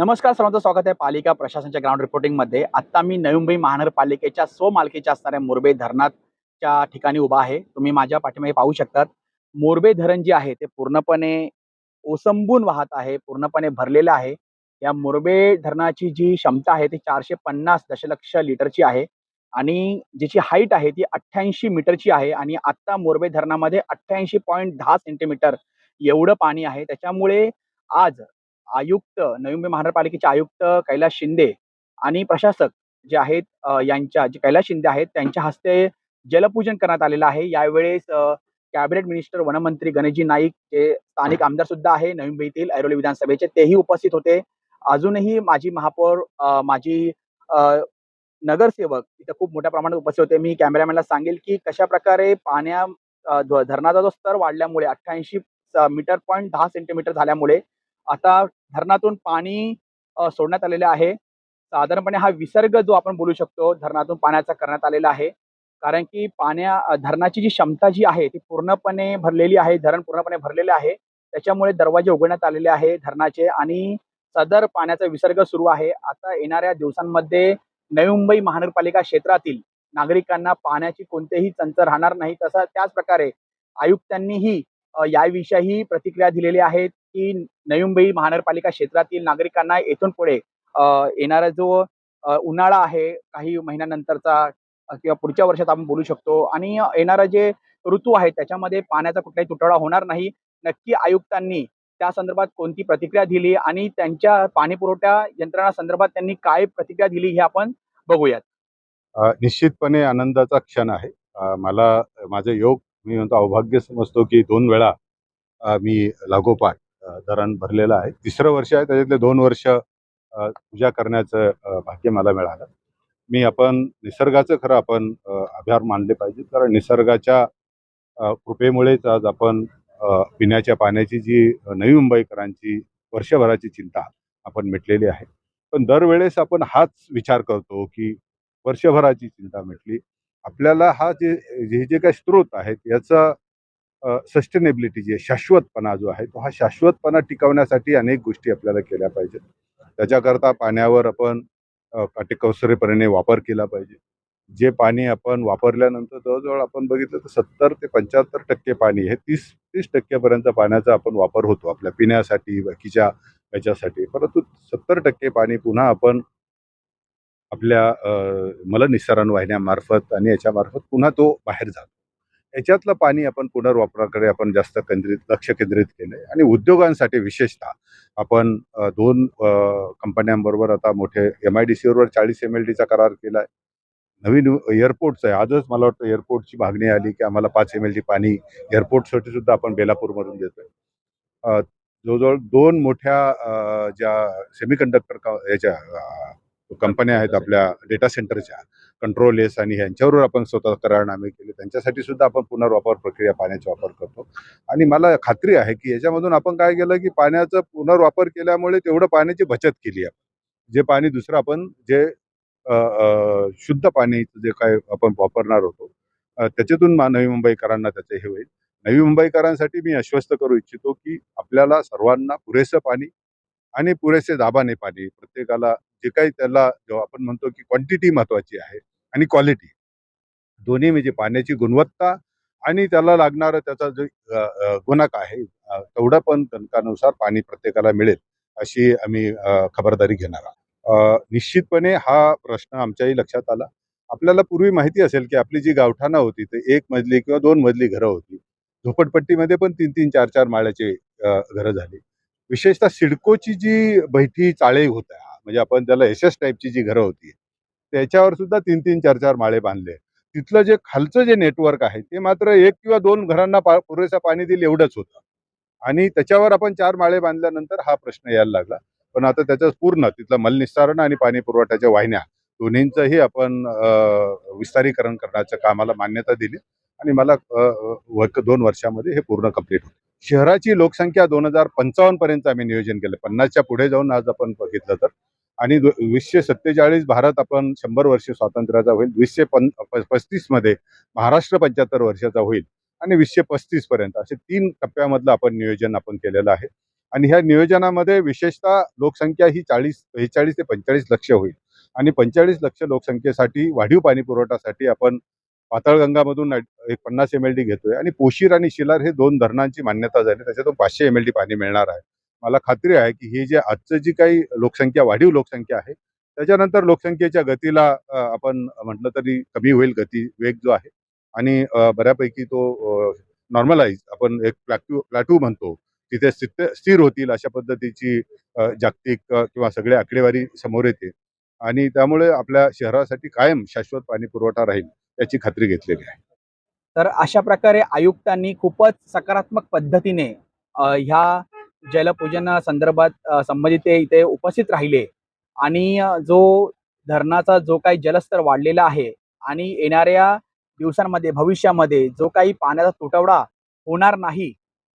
नमस्कार सर्वांचं स्वागत आहे पालिका प्रशासनाच्या ग्राउंड रिपोर्टिंगमध्ये आत्ता मी नवी मुंबई महानगरपालिकेच्या स्वमालकीच्या असणाऱ्या मोरबे धरणाच्या ठिकाणी उभा आहे. तुम्ही माझ्या पाठीमागे पाहू शकतात. मोरबे धरण जे आहे ते पूर्णपणे ओसंबून वाहत आहे पूर्णपणे भरलेलं आहे. या मोरबे धरणाची जी क्षमता आहे ती चारशे पन्नास दशलक्ष लिटरची आहे. आणि ज्याची हाईट आहे ती अठ्ठ्याऐंशी मीटरची आहे. आणि आत्ता मोरबे धरणामध्ये अठ्ठ्याऐंशी पॉईंट दहा सेंटीमीटर एवढं पाणी आहे. त्याच्यामुळे आज आयुक्त नवी मुंबई महानगरपालिकेचे आयुक्त कैलास शिंदे आणि प्रशासक जे आहेत यांच्या जे कैलास शिंदे आहेत त्यांच्या हस्ते जलपूजन करण्यात आलेलं आहे. यावेळेस कॅबिनेट मिनिस्टर वनमंत्री गणेशजी नाईक जे स्थानिक आमदार सुद्धा आहे नवी मुंबईतील ऐरोली विधानसभेचे तेही उपस्थित होते. अजूनही माजी महापौर माजी नगरसेवक इथं खूप मोठ्या प्रमाणात उपस्थित होते. मी कॅमेरामॅनला सांगेल की कशा प्रकारे पाण्या धरणाचा जो स्तर वाढल्यामुळे अठ्ठ्याऐंशी मीटर पॉईंट दहा सेंटीमीटर झाल्यामुळे आता धरणातून पाणी सोडण्यात आलेलं आहे. साधारणपणे हा विसर्ग जो आपण बोलू शकतो धरणातून पाण्याचा करण्यात आलेला आहे. कारण की पाण्या धरणाची जी क्षमता जी आहे ती पूर्णपणे भरलेली आहे धरण पूर्णपणे भरलेले आहे. त्याच्यामुळे दरवाजे उघडण्यात आलेले आहे धरणाचे आणि सदर पाण्याचा विसर्ग सुरू आहे. आता येणाऱ्या दिवसांमध्ये नवी मुंबई महानगरपालिका क्षेत्रातील नागरिकांना पाण्याची कोणतेही चंच राहणार नाही. तसं त्याच प्रकारे आयुक्तांनीही याविषयी प्रतिक्रिया दिलेली आहेत की नवी मुंबई महानगरपालिका क्षेत्रातील नागरिकांना येथून पुढे येणारा जो उन्हाळा आहे काही महिन्यानंतरचा किंवा पुढच्या वर्षात आपण बोलू शकतो. आणि येणारा जे ऋतू आहे त्याच्यामध्ये पाण्याचा कुठलाही तुटवडा होणार नाही. नक्की आयुक्तांनी त्या संदर्भात कोणती प्रतिक्रिया दिली आणि त्यांच्या पाणी पुरवठा यंत्रणा संदर्भात त्यांनी काय प्रतिक्रिया दिली हे आपण बघूयात. निश्चितपणे आनंदाचा क्षण आहे. मला माझं योग मी म्हणतो अवभाग्य समजतो की दोन वेळा मी लागोपाठ धरण भरलेलं आहे. तिसरं वर्ष आहे त्याच्यातले दोन वर्ष पूजा करण्याचं भाग्य मला मिळालं. मी आपण निसर्गाचं खरं आपण आभार मानले पाहिजे कारण निसर्गाच्या कृपेमुळेच आज आपण पिण्याच्या पाण्याची जी नवी मुंबईकरांची वर्षभराची चिंता आपण मिटलेली आहे. पण दरवेळेस आपण हाच विचार करतो की वर्षभराची चिंता मिटली. आपल्याला हा जे हे जे काही स्रोत आहेत याचा सस्टेनेबिलिटी जी आहे शाश्वतपणा जो आहे तो हा शाश्वतपणा टिकवण्यासाठी अनेक गोष्टी आपल्याला केल्या पाहिजेत. त्याच्याकरता पाण्यावर आपण काटेकौसरेपणे वापर केला पाहिजे. जे पाणी आपण वापरल्यानंतर जवळजवळ आपण बघितलं तर सत्तर ते पंच्याहत्तर टक्के पाणी हे तीस तीस टक्केपर्यंत पाण्याचा आपण वापर होतो आपल्या पिण्यासाठी बाकीच्या याच्यासाठी परंतु सत्तर टक्के पाणी पुन्हा आपण आपल्या अ, मलनिस्सारण वाहिन्यामार्फत आणि याच्यामार्फत पुन्हा तो बाहेर जातो. याच्यातलं पाणी आपण पुनर्वापराकडे आपण जास्त केंद्रित लक्ष केंद्रित केलं आहे आणि उद्योगांसाठी विशेषतः आपण दोन कंपन्यांबरोबर आता मोठे एम आय डी सीवर चाळीस एम एल डीचा करार केला आहे नवीन एअरपोर्टचं आहे. आजच मला वाटतं एअरपोर्टची मागणी आली की आम्हाला पाच एम एल डी पाणी एअरपोर्टसाठी सुद्धा आपण बेलापूरमधून देतोय. जवळजवळ दोन मोठ्या ज्या ज्या सेमीकंडक्टर याच्या कंपन्या आहेत आपल्या डेटा सेंटरच्या कंट्रोलेस आणि ह्यांच्यावर आपण स्वतः करारनामे केले. त्यांच्यासाठी सुद्धा आपण पुनर्वापर प्रक्रिया पाण्याचा वापर करतो. आणि मला खात्री आहे की याच्यामधून आपण काय केलं की पाण्याचा पुनर्वापर केल्यामुळे तेवढं पाण्याची बचत केली आहे जे पाणी दुसरं आपण जे शुद्ध पाणी जे काय आपण वापरणार होतो त्याच्यातून मा- नवी मुंबईकरांना त्याचं हे होईल. नवी मुंबईकरांसाठी मी आश्वस्त करू इच्छितो की आपल्याला सर्वांना पुरेसं पाणी आणि पुरेसे दाबाने पाणी प्रत्येकाला जे काही त्याला जेव्हा आपण म्हणतो की क्वांटिटी महत्वाची आहे आणि क्वालिटी. दोन्ही म्हणजे पाण्याची गुणवत्ता आणि त्याला लागणारा त्याचा जो गुणक आहे तेवढा पण गणकानुसार पाणी प्रत्येकाला मिळेल अशी आम्ही खबरदारी घेणार आहोत. निश्चितपणे हा प्रश्न आमच्याही लक्षात आला. आपल्याला पूर्वी माहिती असेल की आपली जी गावठाणं होती ते एक मजली किंवा दोन मजली घरं होती. झोपडपट्टीमध्ये पण तीन तीन चार चार माळ्याचे घरं झाली. विशेषतः सिडकोची जी बैठी चाळे होत्या म्हणजे आपण त्याला एस एस टाईपची जी घरं होती त्याच्यावर सुद्धा तीन तीन चार चार माळे बांधले. तिथलं जे खालचं जे नेटवर्क आहे ते मात्र एक किंवा दोन घरांना पा पुरेसा पाणी देईल एवढंच होतं. आणि त्याच्यावर आपण चार माळे बांधल्यानंतर हा प्रश्न यायला लागला. पण आता त्याचं पूर्ण तिथलं मलनिस्सारण आणि पाणी पुरवठ्याच्या वाहिन्या दोन्हींचंही आपण विस्तारीकरण करण्याच्या कामाला मान्यता दिली. आणि मला दोन वर्षामध्ये हे पूर्ण कंप्लीट होतं. शहराची लोकसंख्या दोन हजार पंचावन्न पर्यंत आम्ही नियोजन केलं. पन्नासच्या पुढे जाऊन आज आपण बघितलं तर आणि वीसशे सत्तेचाळीस भारत आपण शंभर वर्ष स्वातंत्र्याचा होईल. वीसशे पन पस्तीसमध्ये महाराष्ट्र पंच्याहत्तर वर्षाचा होईल आणि वीसशे पस्तीस पर्यंत असे तीन टप्प्यामधलं आपण नियोजन आपण केलेलं आहे. आणि ह्या नियोजनामध्ये विशेषतः लोकसंख्या ही चाळीस बेचाळीस ते पंचेचाळीस लक्ष होईल. आणि पंचेचाळीस लक्ष लोकसंख्येसाठी वाढीव पाणी पुरवठासाठी आपण पाताळगंगामधून एक पन्नास एम एल डी घेतोय. आणि पोशीर आणि शिलार हे दोन धरणांची मान्यता झाली. त्याच्यातून पाचशे एम एल डी पाणी मिळणार आहे. मला खात्री आहे की ही जे आजचं जी काही लोकसंख्या वाढीव लोकसंख्या आहे त्याच्यानंतर लोकसंख्येच्या गतीला आपण म्हटलं तरी कमी होईल गती वेग जो आहे. आणि बऱ्यापैकी तो नॉर्मलाइज आपण एक प्लॅटू प्लॅटू म्हणतो तिथे स्थित स्थिर होतील अशा पद्धतीची जागतिक किंवा सगळ्या आकडेवारी समोर येते आणि त्यामुळे आपल्या शहरासाठी कायम शाश्वत पाणी पुरवठा राहील याची खात्री घेतलेली आहे. तर अशा प्रकारे आयुक्तांनी खूपच सकारात्मक पद्धतीने ह्या जलपूजन संदर्भात संबंधित ते इथे उपस्थित राहिले. आणि जो धरणाचा जो काही जलस्तर वाढलेला आहे आणि येणाऱ्या दिवसांमध्ये भविष्यामध्ये जो काही पाण्याचा तुटवडा होणार नाही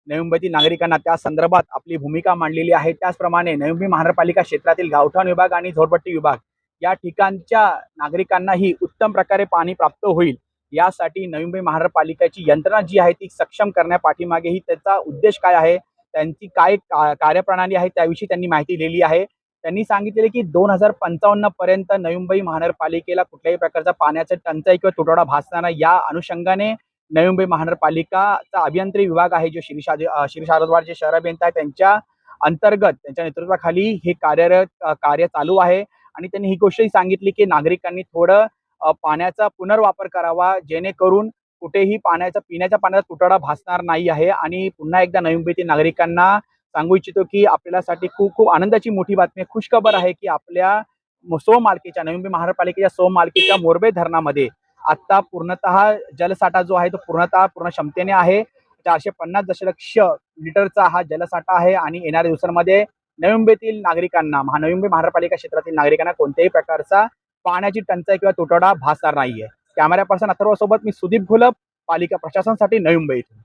नवी मुंबईतील नागरिकांना त्या संदर्भात आपली भूमिका मांडलेली आहे. त्याचप्रमाणे नवी मुंबई महानगरपालिका क्षेत्रातील गावठाण विभाग आणि झोरपट्टी विभाग या ठिकाणच्या नागरिकांनाही उत्तम प्रकारे पाणी प्राप्त होईल. यासाठी नवी मुंबई महानगरपालिकेची यंत्रणा जी आहे ती सक्षम करण्या पाठीमागेही त्याचा उद्देश काय आहे? त्यांची काय का- कार्यप्रणाली आहे त्याविषयी त्यांनी माहिती दिलेली आहे. त्यांनी सांगितलेले की दोन हजार पंचावन्न पर्यंत नवी मुंबई महानगरपालिकेला कुठल्याही प्रकारचा पाण्याचा टंचाई किंवा तुटवडा भासणार या अनुषंगाने नवी मुंबई महानगरपालिकाचा अभियंत्री विभाग आहे जो श्री शाद श्री शारदवाड जे शहर अभियंता आहे त्यांच्या अंतर्गत त्यांच्या नेतृत्वाखाली हे कार्यरत कार्य चालू आहे. आणि त्यांनी ही गोष्टही सांगितली की नागरिकांनी थोडं पाण्याचा पुनर्वापर करावा जेणेकरून कुठेही पाण्याचा पिण्याच्या पाण्याचा तुटवडा भासणार नाही आहे. आणि पुन्हा एकदा नवी मुंबईतील नागरिकांना सांगू इच्छितो की आपल्यासाठी खूप खूप आनंदाची मोठी बातमी आहे. खुशखबर आहे की आपल्या सो मालकीच्या नवी मुंबई महानगरपालिकेच्या सो मालकीच्या मोरबे धरणामध्ये आता पूर्णतः जलसाठा जो आहे तो पूर्णतः पूर्ण क्षमतेने आहे. चारशे पन्नास दशलक्ष लिटरचा हा जलसाठा आहे आणि येणाऱ्या दिवसांमध्ये नवी मुंबईतील नागरिकांना महा नवी मुंबई महानगरपालिका क्षेत्रातील नागरिकांना कोणत्याही प्रकारचा पाण्याची टंचाई किंवा तुटवडा भासणार नाहीये. कॅमेरा पर्सन अथर्व सोबत मी सुदीप घोलप पालिका प्रशासनसाठी नवी मुंबई इथून.